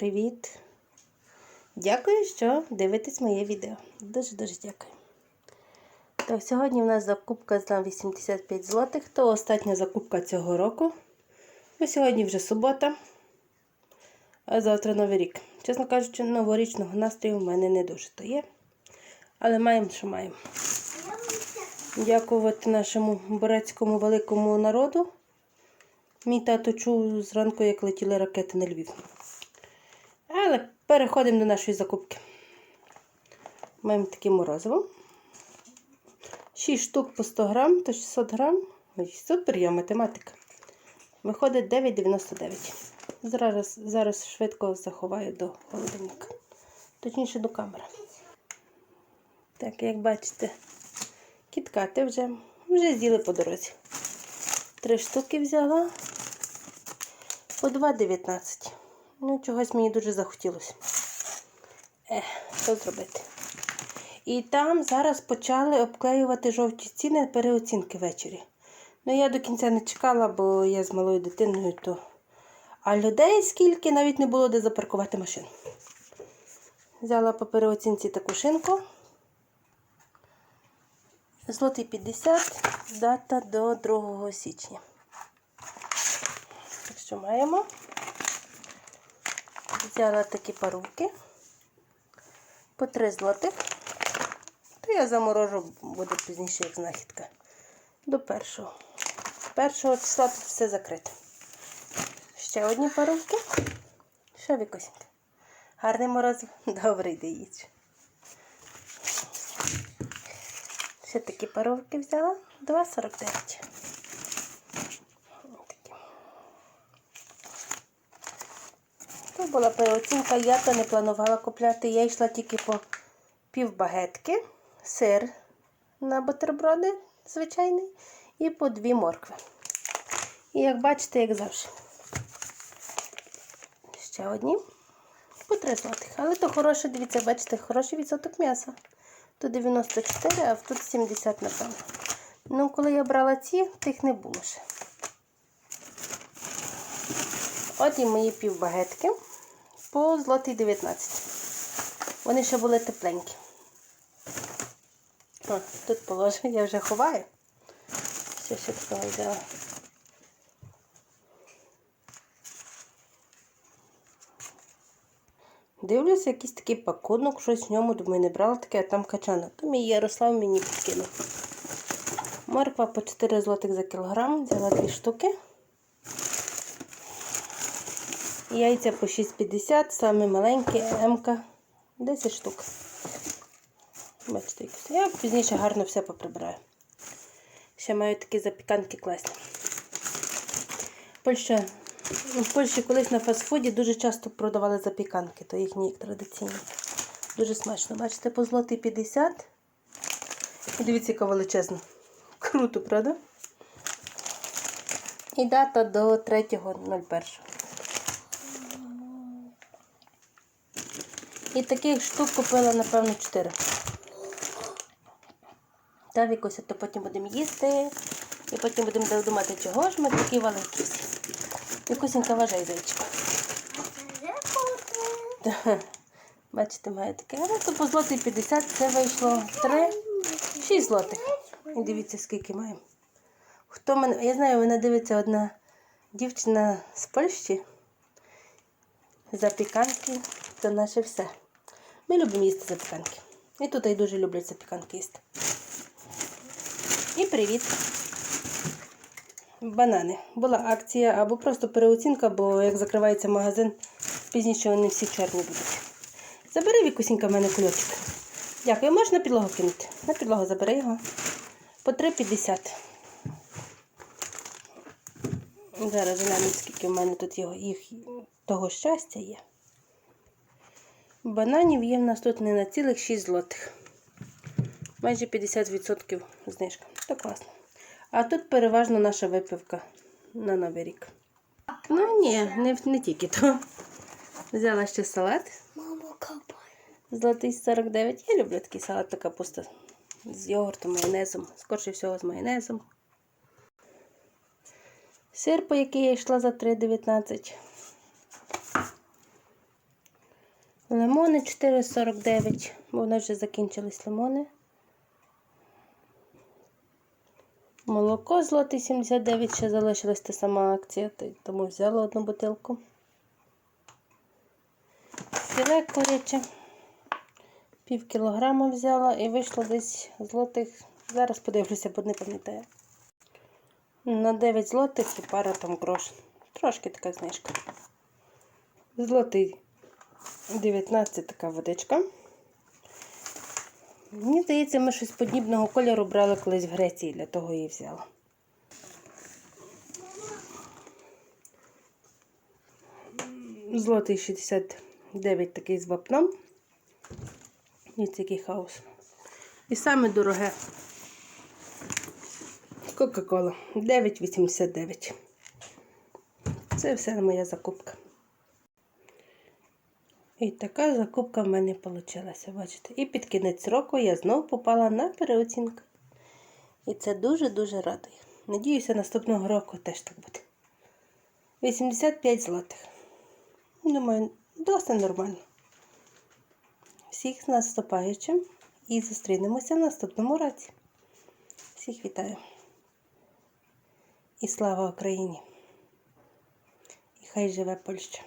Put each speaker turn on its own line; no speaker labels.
Привіт! Дякую, що дивитесь моє відео. Дуже-дуже дякую. Так, сьогодні у нас закупка за 85 злотих. То остання закупка цього року. Бо сьогодні вже субота, а завтра Новий рік. Чесно кажучи, новорічного настрою в мене не дуже то є. Але маємо, що маємо. Дякувати нашому бурецькому великому народу. Мій тато чув зранку, як летіли ракети на Львів. Переходимо до нашої закупки. Маємо таке морозиво. 6 штук по 100 грам, то 600 грам. Ой, супер, я математика. Виходить 9,99. Зараз, зараз швидко заховаю до холодильника. Точніше до камери. Так, як бачите, кіткати вже, вже з'їли по дорозі. Три штуки взяла по 2,19. Ну, чогось мені дуже захотілося. Ех, що зробити? І там зараз почали обклеювати жовті ціни переоцінки ввечері. Ну, я до кінця не чекала, бо я з малою дитиною, то. А людей скільки навіть не було де запаркувати машину. Взяла по переоцінці таку шинку. Злотий 50, дата до 2 січня. Так що маємо. Взяла такі парубки по 3 злотих. То я заморожу, буде пізніше як знахідка. До першого. Першого числа тут все закрите. Ще одні парубки. Що вікосінька? Гарний мороз. Добрий дивіться. Ще такі паровки взяла. 2,49. Такі. Це була переоцінка, я то не планувала купляти. Я йшла тільки по пів багетки, сир на бутерброди звичайний, і по дві моркви. І як бачите, як завжди. Ще одні по 3 злотих. Але то хороше, дивіться, бачите, хороший відсоток м'яса. Тут 94, а тут 70, напевно. Ну, коли я брала ці, тих не було ще. От і мої півбагетки по злотий 19. Вони ще були тепленькі. О, тут положення, я вже ховаю. Ще ще такого взяла. Дивлюся, якийсь такий пакунок, щось в ньому, думаю, не брала таке, а там качана. То мій Ярослав мені підкинув. Морква по 4 злотих за кілограм, взяла 2 штуки. Яйця по 6,50, саме маленькі, М-ка 10 штук. Бачите. Я пізніше гарно все поприбираю. Ще маю такі запіканки класні. Польща в Польщі колись на фастфуді дуже часто продавали запіканки, то їхні традиційні. Дуже смачно. Бачите, по злотий 50. І дивіться, яка величезна. Круто, правда? І дата до 3.01. І таких штук купила, напевно, 4. Та Вікуся, то потім будемо їсти. І потім будемо думати, чого ж ми такі великі всі. Вікусінька вважай зайчика. Бачите, має таке. Але то по злотий 50 це вийшло 3, 6 злотих. І дивіться, скільки маємо. Хто мене, Я знаю, мене дивиться одна дівчина з Польщі. Запіканки це наше все. Ми любимо їсти запіканки. І тут і дуже люблять запіканки їсти. І привіт! Банани. Була акція або просто переоцінка, бо як закривається магазин, пізніше вони всі чорні будуть. Забери вікусінька в мене кульочок. Дякую, можеш на підлогу кинути? На підлогу забери його. По 3,50. Зараз глянемо, скільки в мене тут його, їх того щастя є. Бананів є в нас тут не на цілих 6 злотих. Майже 50% знижка. То класно. А тут переважно наша випивка на Новий рік. Ну ні, не, не тільки то. Взяла ще салат.
Мама капає.
Золотий 49. Я люблю такий салат та капуста з йогуртом, майонезом. Скорше всього з майонезом. Сир, по який я йшла за 3,19. Лимони 4,49, бо в нас вже закінчились лимони. Молоко злотий 79, ще залишилась та сама акція, тому взяла одну бутилку. Філе куряче. Пів кілограма взяла і вийшло десь злотих. Зараз подивлюся, бо не пам'ятаю. На 9 злотих і пара там грош. Трошки така знижка. Злотий 19 така водичка. Мені здається, ми щось подібного кольору брали колись в Греції, для того її взяла. Злотий 69 такий з вапном. І який хаос. І саме дороге Кока-Кола 9,89. Це все моя закупка. І така закупка в мене вийшла, бачите. І під кінець року я знову попала на переоцінку. І це дуже-дуже радує. Надіюся, наступного року теж так буде. 85 злотих. Думаю, досить нормально. Всіх з наступаючим і зустрінемося в наступному році. Всіх вітаю. І слава Україні! І хай живе Польща!